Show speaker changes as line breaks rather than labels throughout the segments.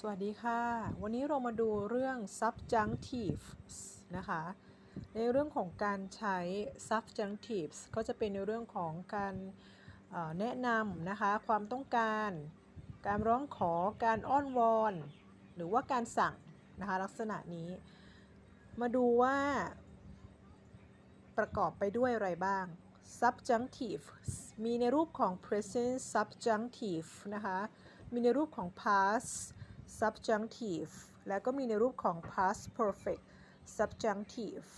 สวัสดีค่ะ วันนี้เรามาดูเรื่อง subjunctives นะคะ ในเรื่องของการใช้ subjunctives ก็จะเป็นในเรื่องของการแนะนำนะคะ ความต้องการ การร้องขอ การอ้อนวอน หรือว่าการสั่งนะคะ ลักษณะนี้ มาดูว่าประกอบไปด้วยอะไรบ้าง subjunctive มีในรูปของ present subjunctive นะคะ มีในรูปของ past subjunctive และก็มีในรูปของ past perfect subjunctive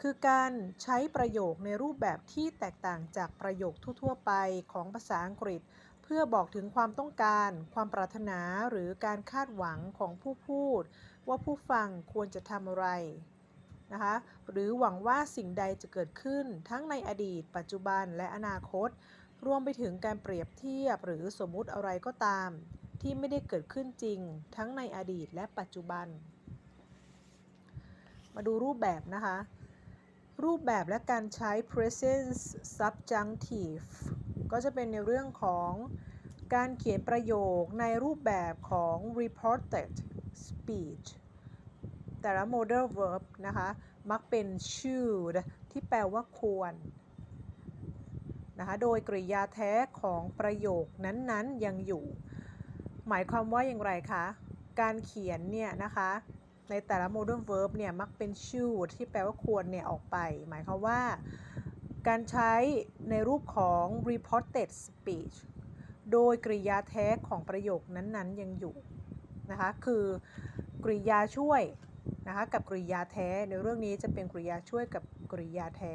คือการใช้ประโยคในรูปแบบที่แตกต่างจากประโยคทั่ว ๆ ไปของภาษาอังกฤษ เพื่อบอกถึงความต้องการ ความปรารถนาหรือการคาดหวังของผู้พูด ว่าผู้ฟังควรจะทำอะไรนะคะหรือหวังว่าสิ่งใดจะเกิดขึ้นทั้งในอดีต ปัจจุบันและอนาคต รวมไปถึงการเปรียบเทียบหรือสมมุติอะไรก็ตาม ที่ไม่ได้เกิดขึ้นจริง ทั้งในอดีตและปัจจุบัน มาดูรูปแบบนะคะ รูปแบบและการใช้ present subjunctive ก็จะเป็นในเรื่องของการเขียนประโยคในรูปแบบของ reported speech แต่ละ modal verb นะคะ มักเป็น should ที่แปลว่าควรนะคะ โดยกริยาแท้ของประโยคนั้นๆยังอยู่ หมายความว่าอย่างไรคะ การเขียนเนี่ยนะคะ ในแต่ละ modal verb เนี่ยมักเป็น should ที่แปลว่าควรเนี่ยออกไป หมายความว่า การใช้ในรูปของ reported speech โดยกริยาแท้ของประโยคนั้นๆยังอยู่นะคะ คือกริยาช่วยนะคะกับกริยาแท้ในเรื่องนี้จะเป็นกริยาช่วยกับกริยาแท้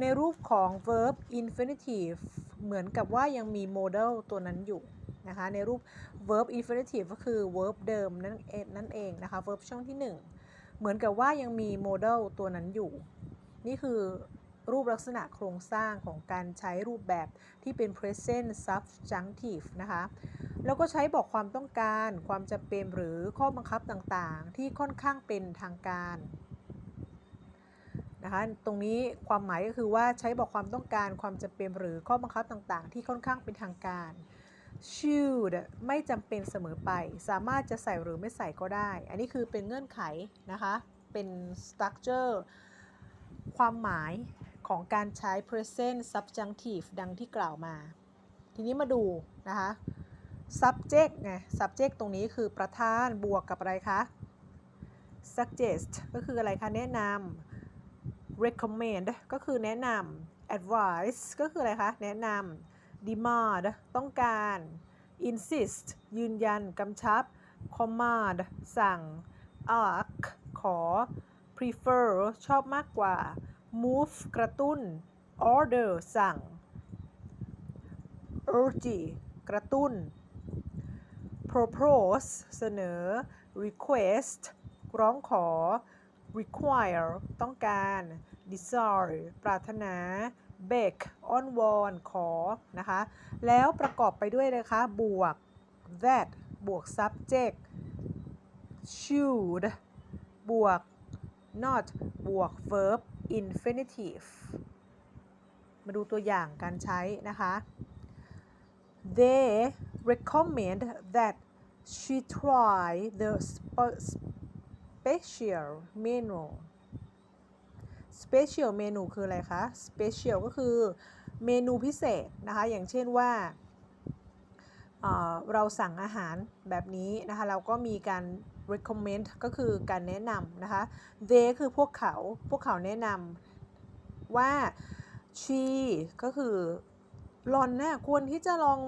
ในรูปของ verb infinitive เหมือนกับว่ายังมี modal ตัวนั้นอยู่ นะคะ ในรูป verb infinitive ก็คือ verb เดิมนั่นเองนั่นเองนะคะ verb ช่องที่ 1 เหมือนกับว่ายังมี modal ตัวนั้นอยู่ นี่คือรูปลักษณะโครงสร้างของการใช้รูปแบบที่เป็น present subjunctive นะคะ แล้วก็ใช้บอกความต้องการ ความจำเป็นหรือข้อบังคับต่างๆ ที่ค่อนข้างเป็นทางการนะคะ ตรงนี้ความหมายก็คือว่าใช้บอกความต้องการ ความจำเป็นหรือข้อบังคับต่างๆ ที่ค่อนข้างเป็นทางการ should ไม่จำเป็นเสมอไป สามารถจะใส่หรือไม่ใส่ก็ได้ อันนี้คือเป็นเงื่อนไขนะคะ เป็น structure ความหมายของการใช้ present subjunctive ดังที่กล่าวมา ทีนี้มาดูนะคะ subject ไง subject ตรงนี้คือประธานบวกกับอะไรคะ suggest ก็คืออะไรคะ แนะนำ recommend ก็คือแนะนำ advice ก็คืออะไรคะ แนะนำ demand ต้องการ insist ยืนยัน กำชับ command สั่ง ask ขอ prefer ชอบมากกว่า move กระตุ้น order สั่ง urge กระตุ้น propose เสนอ request ร้องขอ require ต้องการ desire ปรารถนา beg อ้อนวอน ขอ นะคะ แล้วประกอบไปด้วยเลยคะ บวก that บวก subject should บวก not บวก verb infinitive มาดูตัวอย่างการใช้นะคะ they recommend that she try the spe- special menu special menu คืออะไรคะ special ก็คือเมนูพิเศษนะคะ อย่างเช่นว่าเราสั่งอาหารแบบนี้นะคะ เราก็มีการ recommend ก็คือการแนะนำนะคะ they คือพวกเขาพวกเขาแนะนำว่า she ก็คือหลอนนะ่ะควรที่จะลอง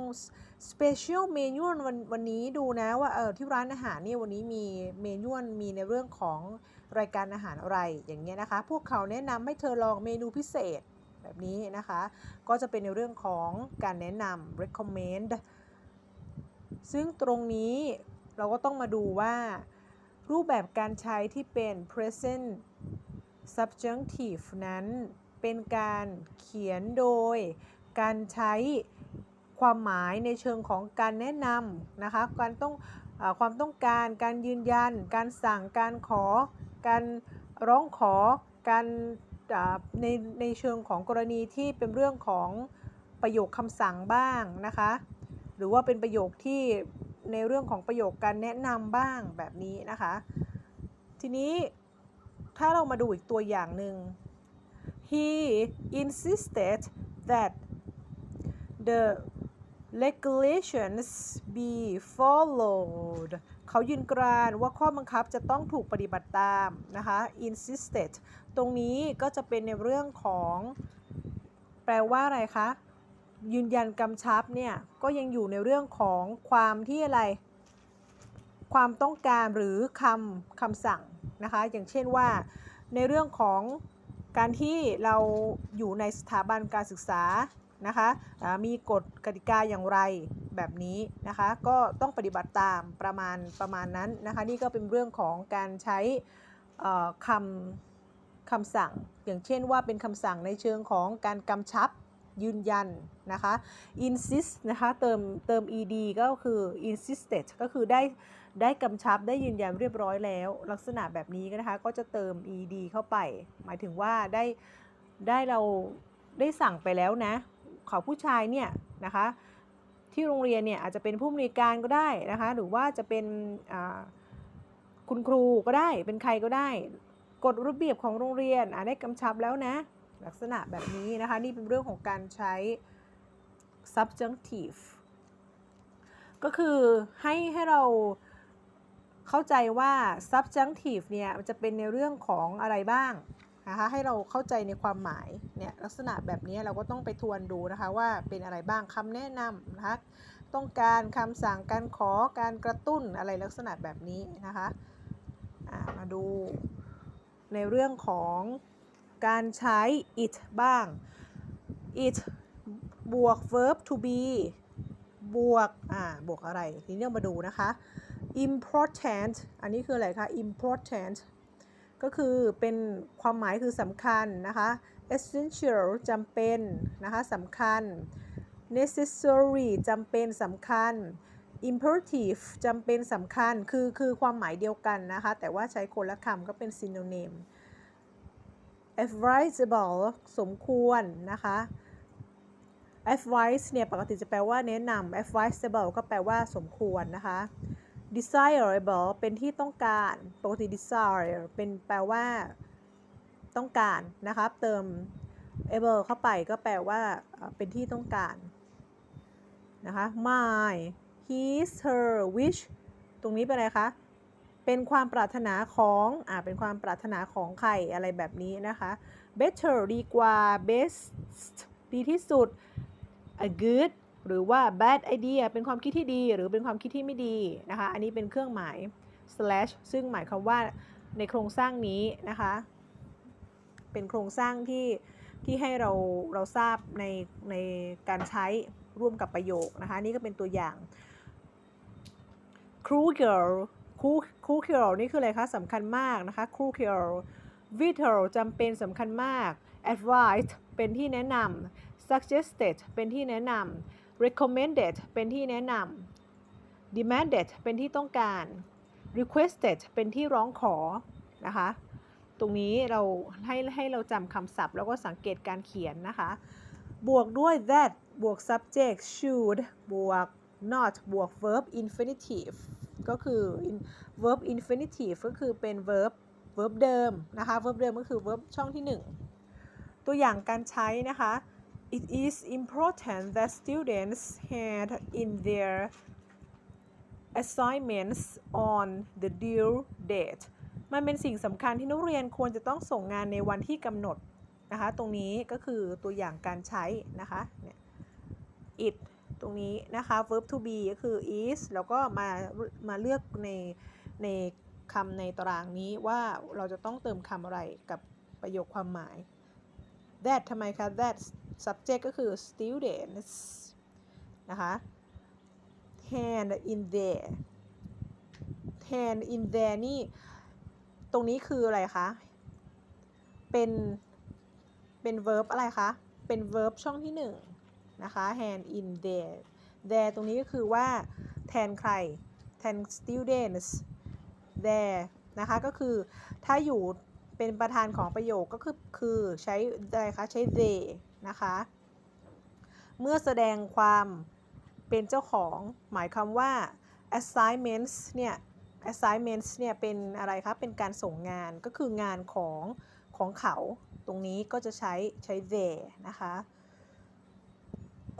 special menu วันวันนี้ดูนะว่าเออที่ร้านอาหารเนี่ยวันนี้มีเมนูมีในเรื่องของ รายการอาหารอะไรอย่างเงี้ยนะคะ พวกเขาแนะนำให้เธอลองเมนูพิเศษแบบนี้นะคะ ก็จะเป็นในเรื่องของการแนะนำ recommend ซึ่งตรงนี้เราก็ต้องมาดูว่ารูปแบบการใช้ที่เป็น present subjunctive นั้นเป็นการเขียนโดยการใช้ความหมายในเชิงของการแนะนำนะคะ การต้องอความต้องการ การยืนยัน การสั่ง การขอ การร้องขอการในในเชิงของกรณีที่เป็นเรื่องของประโยคคำสั่งบ้างนะคะ หรือว่าเป็นประโยคที่ในเรื่องของประโยคการแนะนำบ้างแบบนี้นะคะ ทีนี้ถ้าเรามาดูอีกตัวอย่างหนึ่ง he insisted that the regulations be followed เขายืนกรานว่าข้อบังคับจะต้องถูกปฏิบัติตามนะคะ insisted ตรงนี้ก็จะเป็นในเรื่องของ แปลว่าอะไรคะ ยืนยันกำชับเนี่ย ก็ยังอยู่ในเรื่องของความที่อะไร ความต้องการหรือคำคำสั่งนะคะ อย่างเช่นว่า ในเรื่องของการที่เราอยู่ในสถาบันการศึกษา นะคะมีกฎกติกาอย่างไรแบบนี้นะคะก็ต้องปฏิบัติตามประมาณประมาณนั้นนะคะนี่ก็เป็นเรื่องของการใช้คำคำสั่ง อย่างเช่นว่าเป็นคำสั่งในเชิงของการกำชับยืนยันนะคะ insist นะคะเติมเติม ed ก็คือ insisted ก็คือได้ได้กำชับได้ยืนยันเรียบร้อยแล้ว ลักษณะแบบนี้นะคะก็จะเติม ed เข้าไป หมายถึงว่าได้ได้เราได้สั่งไปแล้วนะ เขาผู้ชายเนี่ยนะคะที่โรงเรียนเนี่ยอาจจะเป็นผู้อำนวยการก็ได้นะคะหรือว่าจะเป็นคุณครูก็ได้เป็นใครก็ได้กฎระเบียบของโรงเรียนอ่าได้กำชับแล้วนะลักษณะแบบนี้นะคะนี่เป็นเรื่องของการใช้ subjunctive ก็คือให้ให้เราเข้าใจว่า subjunctive เนี่ยมันจะเป็นในเรื่องของอะไรบ้าง นะคะให้เราเข้าใจในความหมายเนี่ยลักษณะแบบนี้เราก็ต้องไปทวนดูนะคะว่าเป็นอะไรบ้างคำแนะนำนะคะต้องการคำสั่งการขอการกระตุ้นอะไรลักษณะแบบนี้นะคะมาดูในเรื่องของการใช้ it บ้าง it บวก verb to be บวก อ่า บวกอะไร ทีนี้เรามาดูนะคะ important อันนี้คืออะไรคะ important ก็คือเป็นความหมายคือสำคัญนะคะ essential จำเป็นนะคะสำคัญ necessary จำเป็นสำคัญ imperative จำเป็นสำคัญคือคือความหมายเดียวกันนะคะ แต่ว่าใช้คนละคำก็เป็น synonym advisable สมควรนะคะ advice เนี่ย ปกติจะแปลว่าแนะนำ advisable ก็แปลว่าสมควรนะคะ desirable เป็นที่ต้องการ ปกติ desire เป็นแปลว่า ต้องการนะคะเติม able เข้าไปก็แปลว่าเอ่อเป็นที่ต้องการ นะคะ my his her wish ตรงนี้เป็นอะไรคะ เป็นความปรารถนาของ อ่า เป็นความปรารถนาของใครอะไรแบบนี้นะคะ better ดีกว่า best ดีที่สุด a good หรือว่า bad idea เป็นความคิดที่ดี หรือเป็นความคิดที่ไม่ดีนะคะ อันนี้เป็นเครื่องหมาย slash ซึ่งหมายความว่าในโครงสร้างนี้นะคะ เป็นโครงสร้างที่ที่ให้เราเราทราบในในการใช้ร่วมกับประโยคนะคะ นี่ก็เป็นตัวอย่าง crucial crucial นี่คืออะไรคะสำคัญมากนะคะ crucial vital จำเป็นสำคัญมาก advised เป็นที่แนะนำ suggested เป็นที่แนะนำ recommended เป็นที่แนะนำ demanded เป็นที่ต้องการ requested เป็นที่ร้องขอนะคะ ตรงนี้เราให้ให้เราจำคำศัพท์แล้วก็สังเกตการเขียนนะคะ บวกด้วย that บวก subject should บวก not บวก verb infinitive ก็คือ verb infinitive ก็คือเป็น verb verb เดิมนะคะ verb เดิมก็คือ verb ช่องที่ 1 ตัวอย่างการใช้นะคะ it is important that students hand in their assignments on the due date มันเป็นสิ่งสำคัญที่นักเรียนควรจะต้องส่งงานในวันที่กำหนดนะคะ ตรงนี้ก็คือตัวอย่างการใช้นะคะเนี่ย it ตรงนี้นะคะ verb to be ก็คือ is แล้วก็มามาเลือกในในคำในตารางนี้ว่าเราจะต้องเติมคำอะไรกับประโยคความหมาย that ทำไมคะ that subject ก็คือ students นะคะ hand in there hand in there นี่ ตรงนี้คืออะไรคะ เป็น เป็น verb อะไรคะ เป็น verb ช่องที่หนึ่งนะคะ hand in there there ตรงนี้ก็คือว่า แทนใคร แทน students there นะคะ ก็คือถ้าอยู่เป็นประธานของประโยคก็คือคือใช้อะไรคะ ใช้ they นะคะ เมื่อแสดงความเป็นเจ้าของหมายความว่า assignments เนี่ย assignments เนี่ยเป็นอะไรคะ เป็นการส่งงานก็คืองานของของเขาตรงนี้ก็จะใช้ใช้ they นะคะ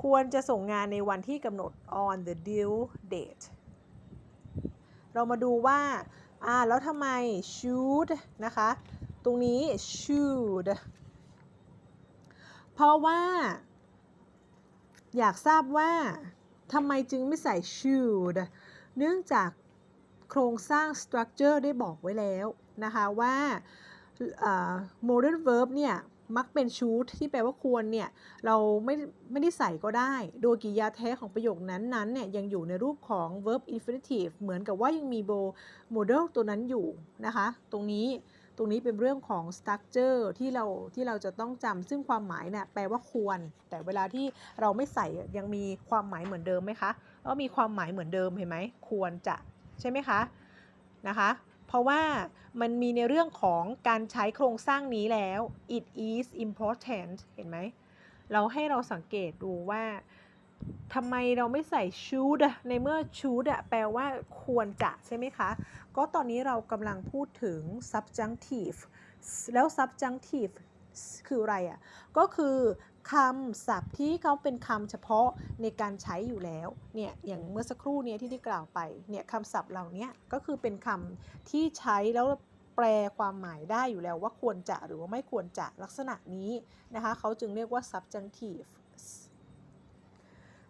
ควรจะส่งงานในวันที่กำหนด on the due date เรามาดูว่า อ่า แล้วทำไม should นะคะ ตรงนี้ should เพราะว่า อยากทราบว่าทำไมจึงไม่ใส่ should เนื่องจากโครงสร้าง structure ได้บอกไว้แล้วนะคะว่า modern verb เนี่ยมักเป็น should ที่แปลว่าควรเนี่ย เราไม่ไม่ได้ใส่ก็ได้ โดยกริยาแท้ของประโยคนั้นๆเนี่ยยังอยู่ในรูปของ verb infinitive เหมือนกับว่ายังมี model ตัวนั้นอยู่นะคะ ตรงนี้ ตรงนี้เป็นเรื่องของ structure ที่เราที่เราจะต้องจำซึ่งความหมายเนี่ยแปลว่าควร แต่เวลาที่เราไม่ใส่ยังมีความหมายเหมือนเดิมไหมคะก็มีความหมายเหมือนเดิมเห็นไหมควรจะใช่ไหมคะนะคะเพราะว่ามันมีในเรื่องของการใช้โครงสร้างนี้แล้ว it is important เห็นไหมเราให้เราสังเกตดูว่า ทำไมเราไม่ใส่ should อะในเมื่อ should อะแปลว่าควรจะใช่ไหมคะ ก็ตอนนี้เรากำลังพูดถึง subjunctive แล้ว subjunctive คืออะไรอะ่ะ ก็คือคำศัพท์ที่เขาเป็นคำเฉพาะในการใช้อยู่แล้ว เนี่ย อย่างเมื่อสักครู่เนี้ที่ได้กล่าวไป เนี่ยคำศัพท์เหล่านี้ก็คือเป็นคำที่ใช้แล้วแปลความหมายได้อยู่แล้วว่าควรจะหรือว่าไม่ควรจะลักษณะนี้นะคะเขาจึงเรียกว่า subjunctive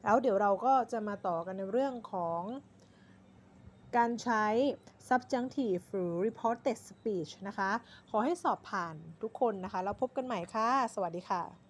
แล้วเดี๋ยวเราก็จะมาต่อกันในเรื่องของการใช้ subjunctive หรือ reported speech นะคะ ขอให้สอบผ่านทุกคนนะคะ แล้วพบกันใหม่ค่ะ สวัสดีค่ะ